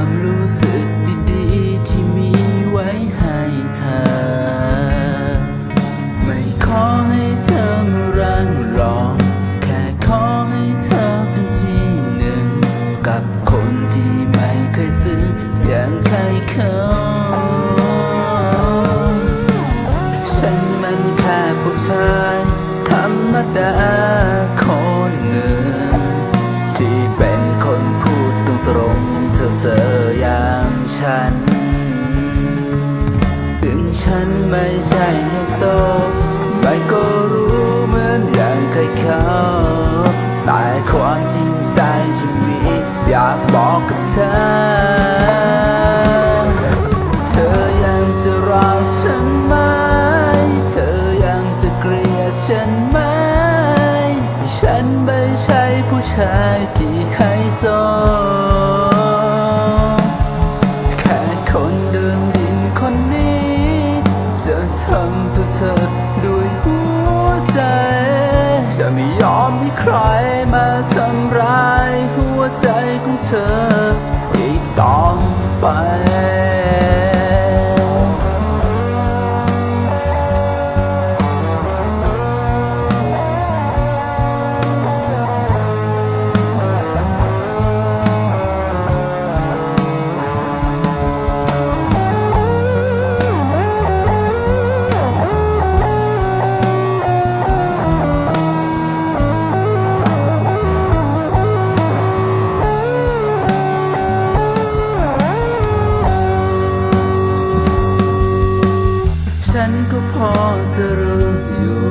当如此。 ฉันไม่ใช่ไฮโซไม่ก็รู้เหมือนอย่างใครเขาแต่ความจริงใจที่มีอยากบอกกับเธอ เธอยังจะรอฉันไหม เธอยังจะเกลียดฉันไหม ฉันไม่ใช่ผู้ชายที่ไฮโซ ใครมาทำร้ายหัวใจของเธอ อจะรู้อยู่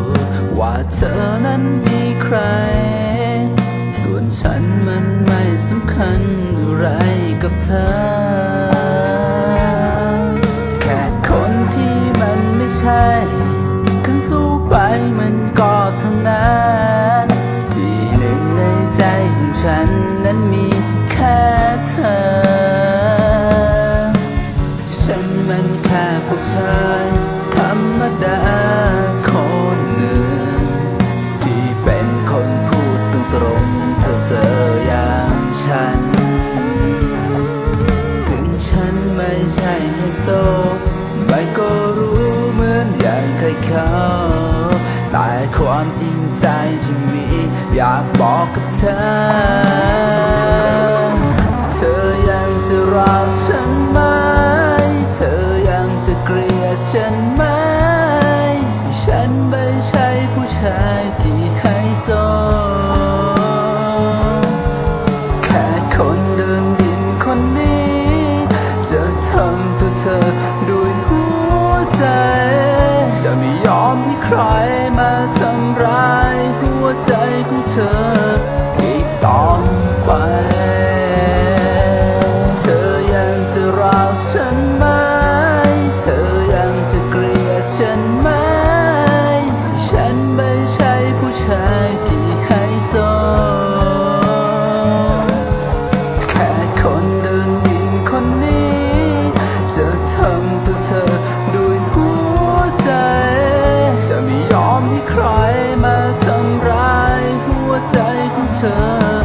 ว่าเธอนั้นมีใคร ส่วนฉันมันไม่สำคัญอะไรกับเธอ แค่คนที่มันไม่ใช่ ถึงสู้ไปมันก็เท่านั้น ตรงเธอเจออย่างฉัน ถึงฉันไม่ใช่ไฮโซไม่ก็รู้เหมือนอย่างใครเขาแต่ความจริงใจที่มี อยากบอกกับเธอ เธอยังจะรอฉันไหม เธอยังจะเกลียดฉันไหม ฉันำตัวเธอด้วยหัวใจ จะไม่ยอมให้ใครมาทำร้ายหัวใจของเธอ เธอ